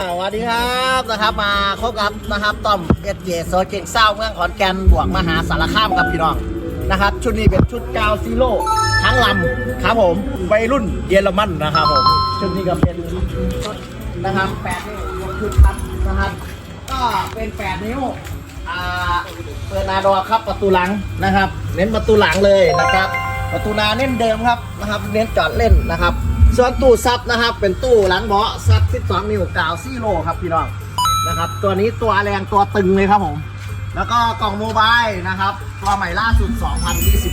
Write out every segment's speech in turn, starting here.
สวัสดีครับนะครับมาพบกับนะครับต้อมเอสเจโซเก่งเศร้าเมืองขอนแก่นบวกมหาสารคามครับพี่น้องนะครับ ชุดนี้เป็นชุดกาวซีโร่ทั้งลำครับผมวัยรุ่นเยอรมันนะครับผมชุดนี้ก็เป็นชุดนะครับแปดนิ้วชุดครับนะครับก็เป็นแปดนิ้วอ่าเปิดนาดอกครับประตูหลังนะครับ เน้นประตูหลังเลยนะครับ ประตูนาเน้นเดิมครับนะครับ เน้นจอดเล่นนะครับ ส่วนตู้ซับนะครับ เป็นตู้หลังเบาะซับ 12 นิ้วกาวซี่โลครับพี่น้องนะครับ ตัวนี้ตัวแรงตัวตึงเลยครับผม แล้วก็กล่องโมบายนะครับ ตัวใหม่ล่าสุด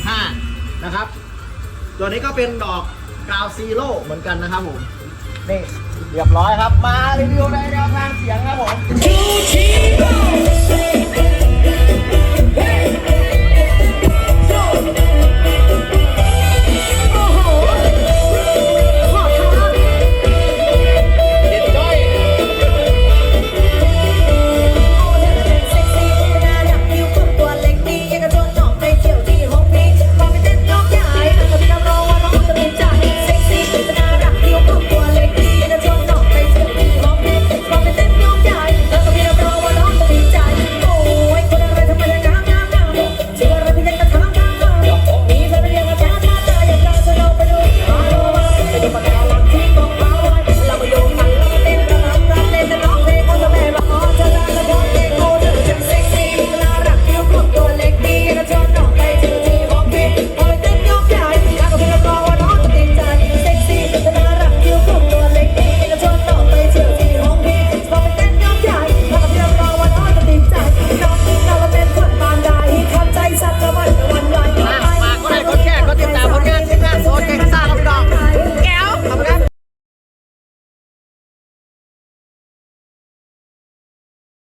2025 นะครับ ตัวนี้ก็เป็นดอกกาวซีโร่เหมือนกันนะครับผมนี่เรียบร้อยครับมารีวิวในแด